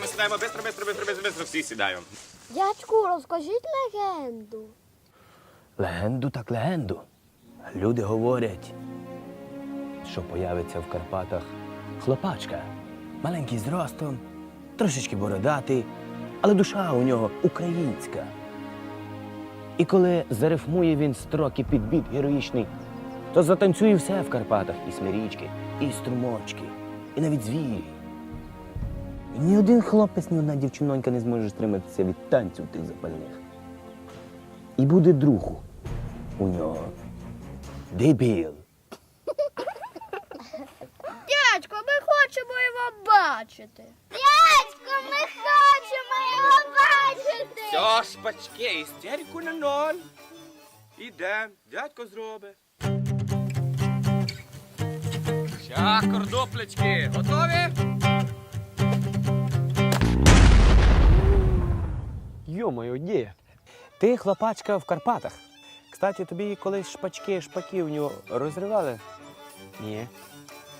сідаємо, бистро, бистро, бистро, бистро, бистро, всі сідаємо. Дядьку, розкажіть легенду. Легенду так легенду. Люди говорять, що появиться в Карпатах хлопачка. Маленький зростом, трошечки бородатий, але душа у нього українська. І коли зарифмує він строки під біт героїчний, то затанцює все в Карпатах і смирічки, і струмочки, і навіть звірі. І ні один хлопець, ні одна дівчинонька не зможе стриматися від танців тих запальних. І буде другу у нього. Дебіл. Дядько, ми хочемо його бачити. Дядько, ми хочемо його бачити. Все, шпачки, істерику на ноль. Ідем, дядько зробить. Ща, кордоплечки, готові? Йо-моє? Ти хлопачка в Карпатах. Кстати, тобі колись шпачки нього розривали? Ні.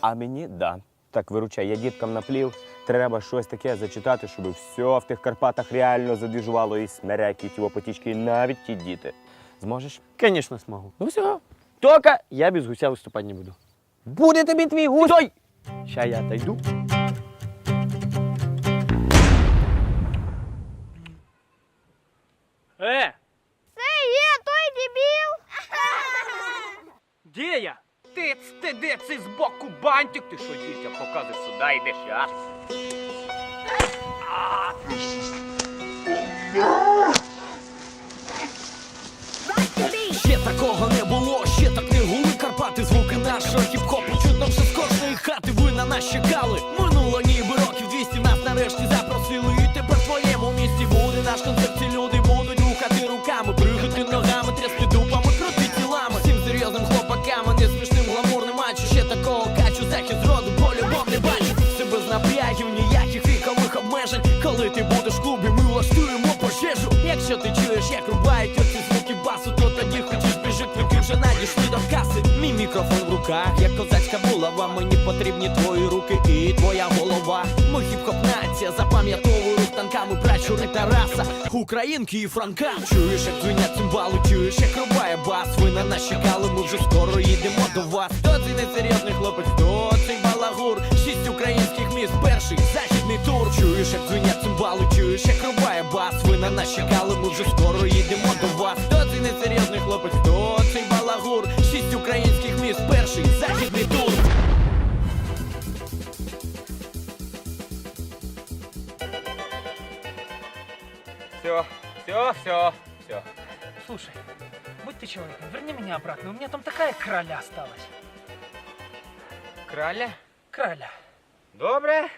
А мені да. Так виручай, я діткам наплів. Треба щось таке зачитати, щоб все в тих Карпатах реально задвіжувало і смеряки, ті потічки, і навіть ті діти. Зможеш? Конечно, смогу. Ну все. Только я без гуся выступать не буду. Буде тобі твій гусь. Стой! Ща я отойду. Где я? Ти стидиці з боку бантик, ти що дітям показуєш сюди, йдеш, а? Качу, захід роду, по-любому не бачу Все без напрягів, ніяких вікових обмежень Коли ти будеш в клубі, ми влаштуємо пожежу Якщо ти чуєш, як рубають оці звуки басу, то тоді хочеш біжи, квитки вже надійшли до каси. Мій мікрофон в руках, як козацька булава. Мені потрібні твої руки і твоя голова. Ми хіп-хоп нація, запам'ятовую рух танками пращури Тараса, Українки і Франка. Чуєш, як дзвінять цимбали, чуєш, як рубає бас. Ви на нас чекали, ми вже скоро їдемо до вас. Хто цей несерйозний хлопець, перший західний тур. Чуєш, як дзвінять цимбали, чуєш, як рубає бас. Ви на нас чекали, ми вже скоро їдемо до вас. Хто цей несерйозний хлопець, хто цей балагур? Шість українських міст, перший західний тур. Все, все, все, все. Слушай, будь ты человеком, верни меня обратно. У меня там такая краля осталась. Краля? Краля. Добре?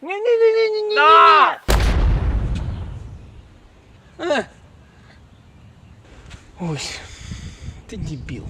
Не-не-не-не-не. Да! Ой, ты дебил.